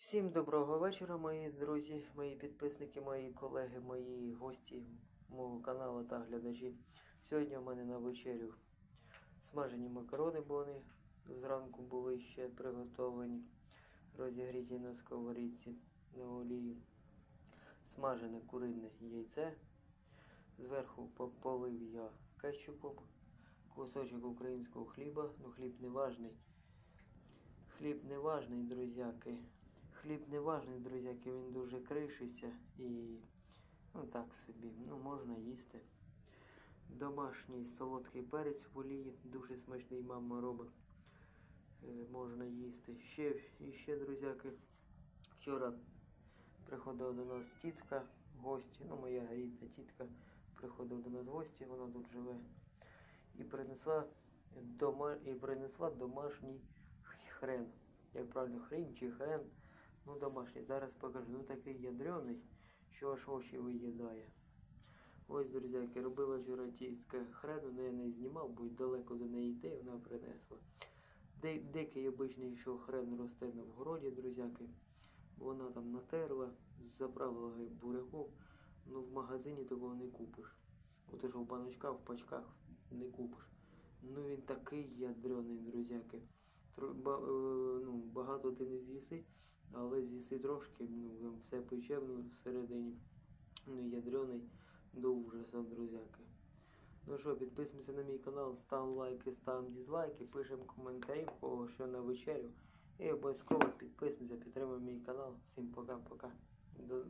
Всім доброго вечора, мої друзі, мої підписники, мої колеги, мої гості мого каналу та глядачі. Сьогодні у мене на вечерю смажені макарони, бо вони зранку були ще приготовані, розігріті на сковорідці на олії. Смажене курине яйце. Зверху полив я кетчупом, кусочок українського хліба, ну хліб не важний. Хліб не важний, друзяки. Хліб не важний, друзяки, він дуже кришиться і ну так собі, ну можна їсти. Домашній солодкий перець в олії, дуже смачний мама робить. Е, можна їсти. Ще, і ще, друзяки, вчора приходила до нас тітка, гості, ну моя рідна тітка приходила до нас в гості, вона тут живе. І принесла, дома, і принесла домашній хрен. Як правильно, хрін чи хрен. Ну, домашній. Зараз покажу. Ну такий ядрений, що аж очі виїдає. Ось, друзяки, робила вчора тістка хрену, але я не знімав, бо далеко до неї йти, вона принесла. Дикий обичний, що хрен росте на вгороді, друзяки. Вона там натерла, заправила буряку. Ну в магазині такого не купиш. Ото що в баночках, в пачках не купиш. Ну він такий ядрений, друзяки. Тро- ба- е, ну, багато ти не з'їси, але з'їси трошки, ну, там все пече ну, всередині. Ну, ядрений до ужаса, друзяки. Ну що, підписуємося на мій канал, ставимо лайки, ставимо дізлайки, пишемо коментарі, кого що на вечерю. І обов'язково підписуємося, підтримуємо мій канал. Всім пока-пока. До,